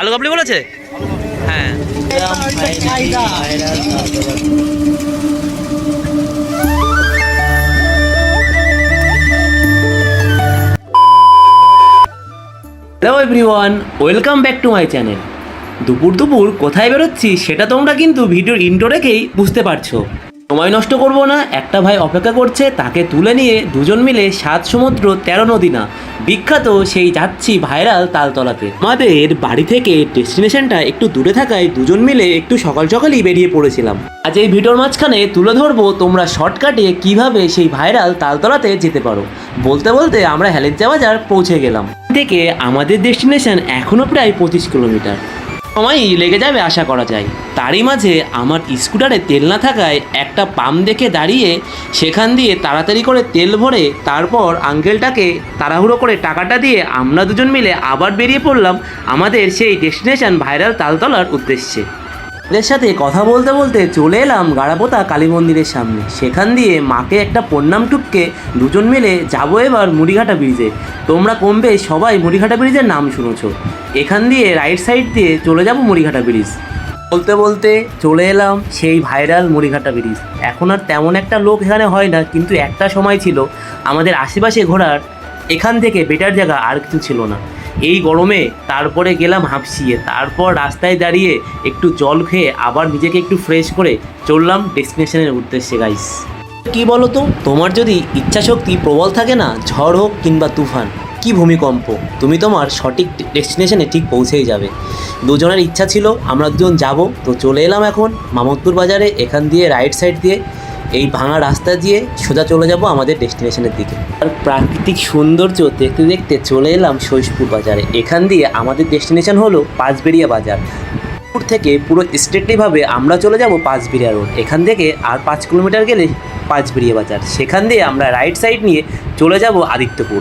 আলু কাবলি বলেছে? হ্যাঁ। Hello everyone welcome back to my channel দুপুর দুপুর কোথায় বেরোচ্ছি সেটা তোমরা কিন্তু ভিডিওর ইন্টো রেখেই বুঝতে পারছ। সময় নষ্ট করব না, একটা ভাই অপেক্ষা করছে, তাকে তুলে নিয়ে দুজন মিলে সাত সমুদ্র, তেরো নদী না। বিখ্যাত সেই যাচ্ছি ভাইরাল তালতলাতে। আমাদের বাড়ি থেকে ডেস্টিনেশনটা একটু দূরে থাকায় দুজন মিলে একটু সকাল সকালই বেরিয়ে পড়েছিলাম। আজ এই ভিডিওর মাঝখানে তুলে ধরবো তোমরা শর্টকাটে কীভাবে সেই ভাইরাল তালতলাতে যেতে পারো। বলতে বলতে আমরা হেলেঞ্চা বাজার পৌঁছে গেলাম। থেকে আমাদের ডেস্টিনেশন এখনও প্রায় পঁচিশ কিলোমিটার। সময়ই লেগে যাবে আশা করা যায়। তারই মাঝে আমার স্কুটারে তেল না থাকায় একটা পাম্প দেখে দাঁড়িয়ে সেখান দিয়ে তাড়াতাড়ি করে তেল ভরে তারপর আঙ্কেলটাকে তাড়াহুড়ো করে টাকাটা দিয়ে আমরা দুজন মিলে আবার বেরিয়ে পড়লাম আমাদের সেই ডেস্টিনেশন ভাইরাল তালতলার উদ্দেশ্যে। এদের সাথে কথা বলতে বলতে চলে এলাম গাড়াপোতা কালী মন্দিরের সামনে। সেখান দিয়ে মাকে একটা প্রণাম টুককে দুজন মিলে যাব এবার মুড়িঘাটা ব্রিজে। তোমরা কমবে সবাই মুড়িঘাটা ব্রিজের নাম শুনেছ। এখান দিয়ে রাইট সাইড দিয়ে চলে যাব মুড়িঘাটা ব্রিজ। বলতে বলতে চলে এলাম সেই ভাইরাল মুড়িঘাটা ব্রিজ। এখন আর তেমন একটা লোক এখানে হয় না, কিন্তু একটা সময় ছিল। আমাদের আশেপাশে ঘোরার এখান থেকে বেটার জায়গা আর কিছু ছিল না। এই গরমে তারপরে গেলাম হাঁপসিয়ে। তারপর রাস্তায় দাঁড়িয়ে একটু জল খেয়ে আবার নিজেকে একটু ফ্রেশ করে চললাম ডেস্টিনেশনের উদ্দেশ্যে গাইস কি বলো তো তোমার যদি ইচ্ছা শক্তি প্রবল থাকে না, ঝড় হোক কিংবা তুফান, কি ভূমিকম্প, তুমি তোমার সঠিক ডেস্টিনেশনে ঠিক পৌঁছেই যাবে। দুজনের ইচ্ছা ছিল, আমরা দুজন যাব, তো চলে এলাম এখন মামতপুর বাজারে, এখান দিয়ে রাইট সাইড দিয়ে এই ভাঙা রাস্তা দিয়ে সোজা চলে যাব আমাদের ডেস্টিনেশনের দিকে। আর প্রাকৃতিক সৌন্দর্য দেখতে দেখতে চলে এলাম শৈশপুর বাজারে। এখান দিয়ে আমাদের ডেস্টিনেশন হলো পাঁচবেড়িয়া বাজার। থেকে পুরো স্ট্রেটলিভাবে আমরা চলে যাব পাঁচবেড়িয়া রোড। এখান থেকে আর পাঁচ কিলোমিটার গেলে পাঁচবেড়িয়া বাজার। সেখান দিয়ে আমরা রাইট সাইড নিয়ে চলে যাব আদিত্যপুর।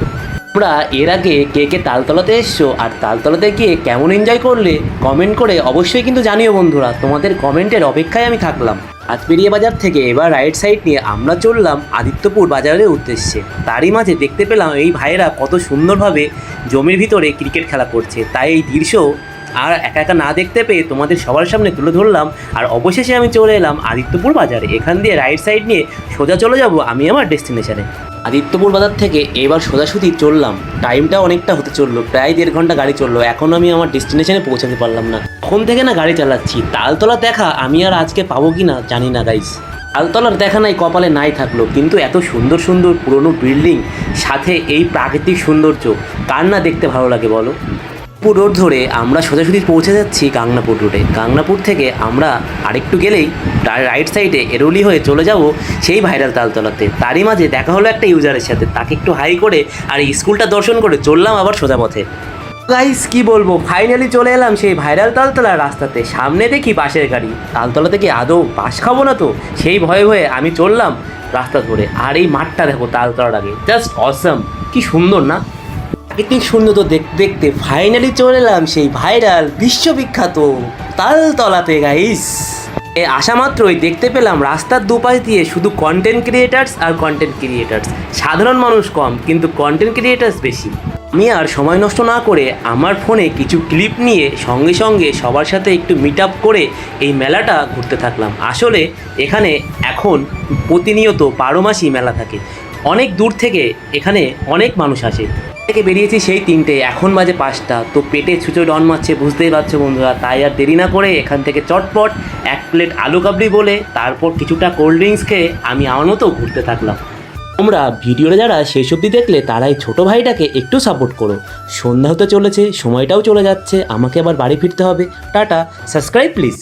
তোমরা এর আগে কে কে তালতলাতে এসছো আর তালতলাতে গিয়ে কেমন এনজয় করলে কমেন্ট করে অবশ্যই কিন্তু জানিও বন্ধুরা, তোমাদের কমেন্টের অপেক্ষায় আমি থাকলাম। আজবেরিয়া বাজার থেকে এবার রাইট সাইড নিয়ে আমরা চললাম আদিত্যপুর বাজারের উদ্দেশ্যে। তারই মাঝে দেখতে পেলাম এই ভাইয়েরা কত সুন্দরভাবে জমির ভিতরে ক্রিকেট খেলা করছে। তাই এই দৃশ্য আর একা একা না দেখতে পেয়ে তোমাদের সবার সামনে তুলে ধরলাম আর অবশেষে আমি চলে এলাম আদিত্যপুর বাজারে। এখান দিয়ে রাইট সাইড নিয়ে সোজা চলে যাব আমি আমার ডেস্টিনেশনে আদিত্যপুর বাজার থেকে এবার সোজাসুজি চললাম। টাইমটা অনেকটা হতে চলল, প্রায় দেড় ঘণ্টা গাড়ি চলল। এখনও আমি আমার ডেস্টিনেশনে পৌঁছাতে পারলাম না। তখন থেকে না গাড়ি চালাচ্ছি। তালতলা দেখা আমি আর আজকে পাবো কি না জানি না গাইস তালতলার দেখা নাই, কপালে নাই থাকল। কিন্তু এত সুন্দর সুন্দর পুরনো বিল্ডিং সাথে এই প্রাকৃতিক সৌন্দর্য, কার না দেখতে ভালো লাগে বলো? পুর রোড ধরে আমরা সোজাসুজি পৌঁছে যাচ্ছি গাংনাপুর রোডে। গাংনাপুর থেকে আমরা আরেকটু গেলেই রাইট সাইডে এরোলি হয়ে চলে যাব সেই ভাইরাল তালতলাতে। তারই মাঝে দেখা হলো একটা ইউজারের সাথে। তাকে একটু হাই করে আর স্কুলটা দর্শন করে চললাম আবার সোজা পথে। গাইস কি বলব? ফাইনালি চলে এলাম সেই ভাইরাল তালতলার রাস্তাতে। সামনে দেখি বাসের গাড়ি। তালতলা থেকে আদৌ বাস খাব না তো? সেই ভয়ে ভয়ে আমি চললাম রাস্তা ধরে। আর এই মাঠটা দেখো তালতলার আগে। জাস্ট অসম কি সুন্দর না? প্রাকৃতিক সৌন্দর্য দেখতে দেখতে ফাইনালি চলে এলাম সেই ভাইরাল বিশ্ববিখ্যাত তালতলাতে গাইস এ আসা মাত্রই দেখতে পেলাম রাস্তার দুপাশ দিয়ে শুধু কন্টেন্ট ক্রিয়েটার্স আর কন্টেন্ট ক্রিয়েটার্স সাধারণ মানুষ কম, কিন্তু কন্টেন্ট ক্রিয়েটার্স বেশি। আমি আর সময় নষ্ট না করে আমার ফোনে কিছু ক্লিপ নিয়ে সঙ্গে সঙ্গে সবার সাথে একটু মিট আপ করে এই মেলাটা ঘুরতে থাকলাম। আসলে এখানে এখন প্রতিনিয়ত বারো মাসই মেলা থাকে। অনেক দূর থেকে এখানে অনেক মানুষ আসে। থেকে বেরিয়েছি সেই তিনটে, এখন বাজে পাঁচটা। তো পেটে ছুঁচো ডন মারছে, বুঝতেই পারছ বন্ধুরা, তাই আর দেরি না করে এখান থেকে চটপট এক প্লেট আলু কাবলি বলে, তারপর কিছুটা কোল্ড ড্রিঙ্কস খেয়ে আমি আমার মতো ঘুরতে থাকলাম। তোমরা ভিডিওটা যারা শেষ অবধি দেখলে তারাই ছোট ভাইটাকে একটু সাপোর্ট করো। সন্ধ্যা হতে চলেছে, সময়টাও চলে যাচ্ছে, আমাকে আবার বাড়ি ফিরতে হবে। Tata subscribe please